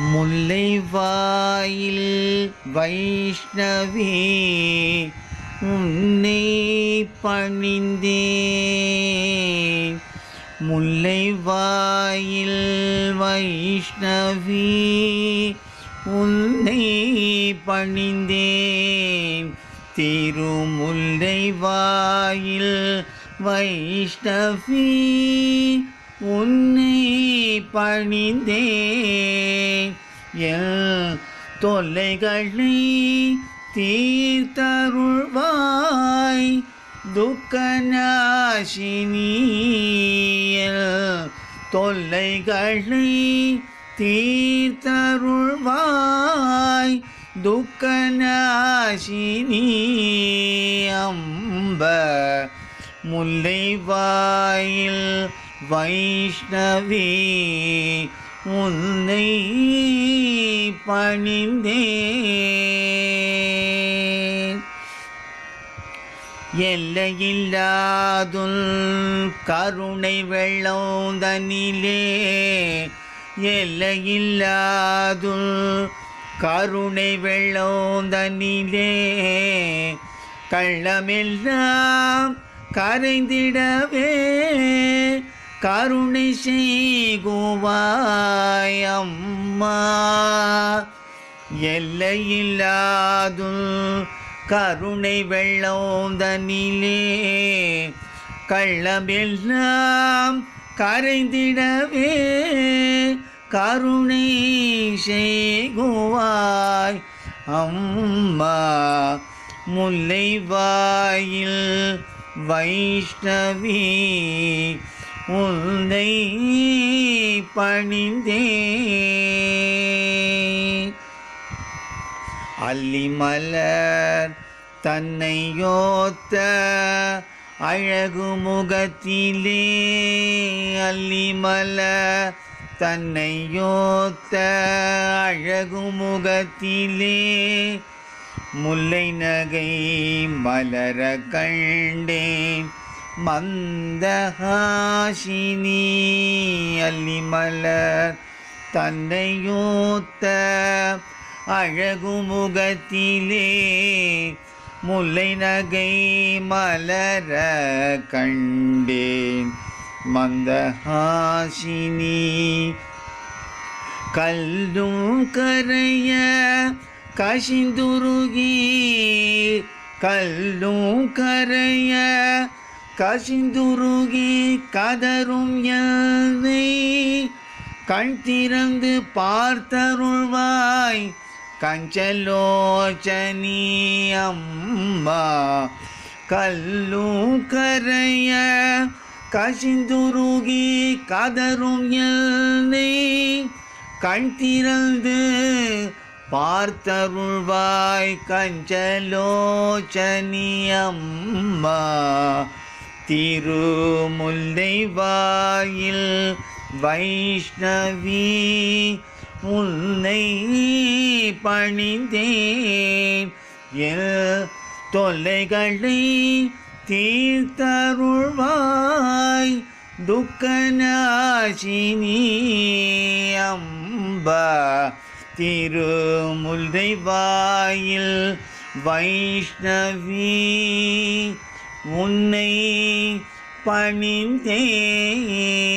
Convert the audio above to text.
முல்லைவாயில் வைஷ்ணவி உன்னை பணிந்தேன். முல்லைவாயில் வைஷ்ணவி உன்னை பணிந்தேன். திருமுல்லைவாயில் வைஷ்ணவி உன்னை பணிந்தே எல் தொல்லைகளை தீர்த்தருள்வாய். துக்கநாசினியல் தொல்லைகளை தீர்த்தருள்வாய். துக்கநாசினி. அம்ப முல்லைவாயில் வைஷ்ணவி உன்னை பணிந்தேன். எல்லையில்லாதுல் கருணை வெள்ளோந்தனிலே எல்லையில்லாதுல் கருணை வெள்ளோந்தனிலே கள்ளமெல்லாம் கரைந்திடவே கருணை செய்குவாயம்மா எல்லையில்லாது கருணை வெள்ளோந்தனிலே கள்ளமெல்லாம் கரைந்திடவே கருணை செய்குவாய் அம்மா. முல்லைவாயில் வைஷ்ணவி உன்னை பணிந்தேன். அல்லிமலர் தன்னையோத்த அழகு முகத்திலே அல்லிமலர் தன்னையோத்த அழகு முகத்திலே முல்லை நகை மலர கண்டேன். மந்தஹாசினி அல்லிமலர் தன்னையூத்த அழகு முகத்திலே முல்லை நகை மலர கண்டேன். மந்தஹாசினி கல்தும் கரைய கசிந்துருகி கல்லும் கரைய கசிந்துருகி கதரும் யானை கண் திறந்து பார்த்தருள்வாய். கஞ்சலோச்சனி அம்மா கல்லும் கரைய கசிந்துருகி கதரும் யானை கண் திறந்து பார்த்தருள்வாய். கஞ்சலோச்சனி அம்மா திருமுல்லை வாயில் வைஷ்ணவி உன்னை பணிந்தேன். எல் தொல்லைகளை தீர்த்தருள்வாய் துக்கநாசினி அம்பா. திருமுல்லை வாயில் வைஷ்ணவி உன்னை பணிந்தேன்.